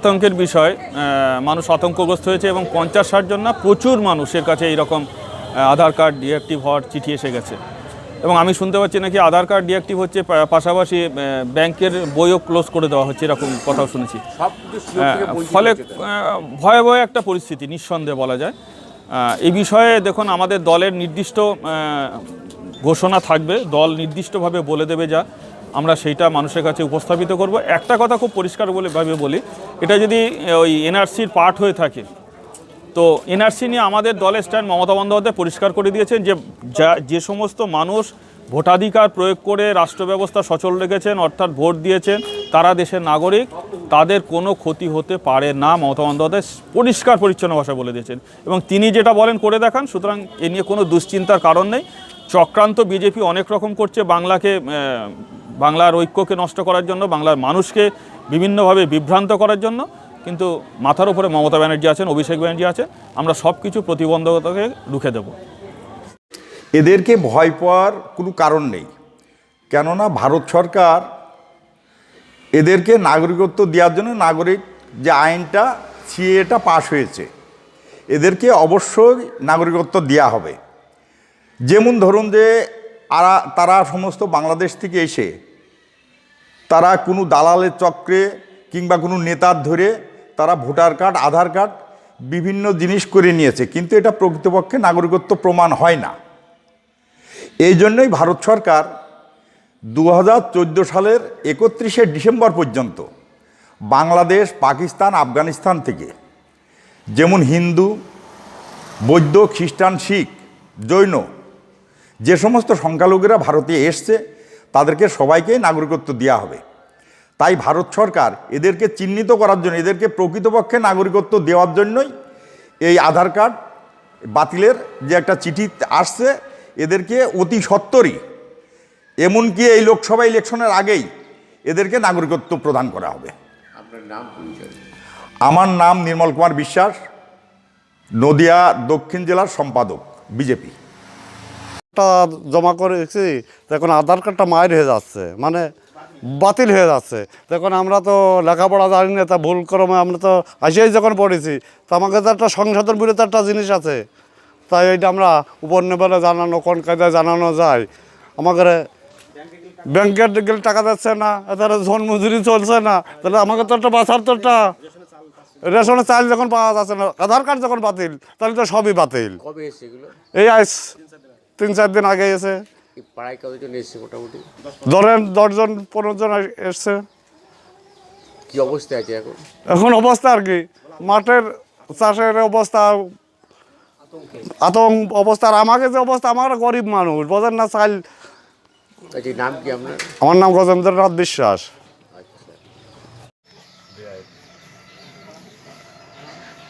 আতঙ্কের বিষয় মানুষ আতঙ্কগ্রস্ত হয়েছে এবং পঞ্চাশ ষাট জন না প্রচুর মানুষের কাছে এইরকম আধার কার্ড ডিঅ্যাক্টিভ হওয়ার চিঠি এসে গেছে। এবং আমি শুনতে পাচ্ছি নাকি আধার কার্ড ডিঅ্যাক্টিভ হচ্ছে পাশাপাশি ব্যাংকের বইও ক্লোজ করে দেওয়া হচ্ছে এরকম কথাও শুনেছি। ফলে ভয়াবহ একটা পরিস্থিতি নিঃসন্দেহে বলা যায়। এই বিষয়ে দেখুন আমাদের দলের নির্দিষ্ট ঘোষণা থাকবে দল নির্দিষ্টভাবে বলে দেবে যা। আমরা সেইটা মানুষের কাছে উপস্থাপিত করব। একটা কথা খুব পরিষ্কার বলে ভাবে বলি, এটা যদি ওই এনআরসির পার্ট হয়ে থাকে, তো এনআরসি নিয়ে আমাদের দলের স্ট্যান্ড মমতা বন্দ্যোপাধ্যায় পরিষ্কার করে দিয়েছেন যে, যা, যে সমস্ত মানুষ ভোটাধিকার প্রয়োগ করে রাষ্ট্র ব্যবস্থা সচল রেখেছেন, অর্থাৎ ভোট দিয়েছেন, তারা দেশের নাগরিক, তাদের কোনো ক্ষতি হতে পারে না মমতা বন্দ্যোপাধ্যায় পরিষ্কার পরিচ্ছন্ন ভাষা বলে দিয়েছেন। এবং তিনি যেটা বলেন করে দেখান, সুতরাং এ নিয়ে কোনো দুশ্চিন্তার কারণ নেই। চক্রান্ত বিজেপি অনেক রকম করছে বাংলাকে বাংলার ঐক্যকে নষ্ট করার জন্য, বাংলার মানুষকে বিভিন্নভাবে বিভ্রান্ত করার জন্য। কিন্তু মাথার উপরে মমতা ব্যানার্জি আছেন, অভিষেক ব্যানার্জি আছেন, আমরা সব কিছু প্রতিবন্ধকতাকে রুখে দেবো। এদেরকে ভয় পাওয়ার কোনো কারণ নেই। কেননা ভারত সরকার এদেরকে নাগরিকত্ব দেওয়ার জন্য নাগরিক যে আইনটা সিএটা পাশ হয়েছে। এদেরকে অবশ্যই নাগরিকত্ব দেওয়া হবে। যেমন ধরুন যে তারা সমস্ত বাংলাদেশ থেকে এসে, তারা কোনো দালালের চক্রে কিংবা কোনো নেতার ধরে তারা ভোটার কার্ড, আধার কার্ড বিভিন্ন জিনিস করে নিয়েছে। কিন্তু এটা প্রকৃতপক্ষে নাগরিকত্ব প্রমাণ হয় না। এই জন্যই ভারত সরকার দু হাজার চোদ্দ সালের একত্রিশে ডিসেম্বর পর্যন্ত বাংলাদেশ, পাকিস্তান, আফগানিস্তান থেকে যেমন হিন্দু, বৌদ্ধ, খ্রিস্টান, শিখ, জৈন যে সমস্ত সংখ্যালঘুরা ভারতে এসছে তাদেরকে সবাইকে নাগরিকত্ব দেওয়া হবে। তাই ভারত সরকার এদেরকে চিহ্নিত করার জন্য এদেরকে প্রকৃতপক্ষে নাগরিকত্ব দেওয়ার জন্যই এই আধার কার্ড বাতিলের যে একটা চিঠি আসছে এদেরকে অতি সত্তরই এমনকি এই লোকসভা ইলেকশনের আগেই এদেরকে নাগরিকত্ব প্রদান করা হবে। আপনার নাম আমার নাম নির্মল কুমার বিশ্বাস নদিয়া দক্ষিণ জেলার সম্পাদক বিজেপি। টা জমা করেছি তখন আধার কার্ডটা মায়ের হয়ে যাচ্ছে মানে বাতিল হয়ে যাচ্ছে। তখন আমরা তো লেখাপড়া জানি না তা ভুল ক্রমে আমরা তো আসেই যখন পড়েছি তো আমাকে তো একটা সংশোধন বলে তো একটা জিনিস আছে। তাই এইটা আমরা উপর নেবেলে জানানো কোন কায়দায় জানানো যায়। আমাকে ব্যাংকের গেলে টাকা যাচ্ছে না তাহলে ঝোন মজুরি চলছে না তাহলে আমাকে তো একটা বাঁচার তো একটা রেশনের চাল যখন পাওয়া যাচ্ছে না আধার কার্ড যখন বাতিল তাহলে তো সবই বাতিল। এই আইস তিন চার দিন আগে এসে। পাড়ায় কতজন এসছে মোটামুটি? ধরেন দশজন পনেরো জন এসছে। কি অবস্থায় আছে এখন? এখন অবস্থা আর কি। মাঠের চাষের অবস্থা আতঙ্ক। অবস্থা আর আমাকে যে অবস্থা আমার গরিব মানুষ বোঝেন না চাল। নাম কি আপনার? আমার নাম গজেন্দ্রনাথ বিশ্বাস। আচ্ছা।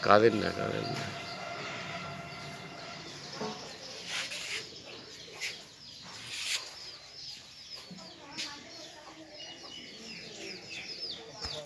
কাদের না কাদের না?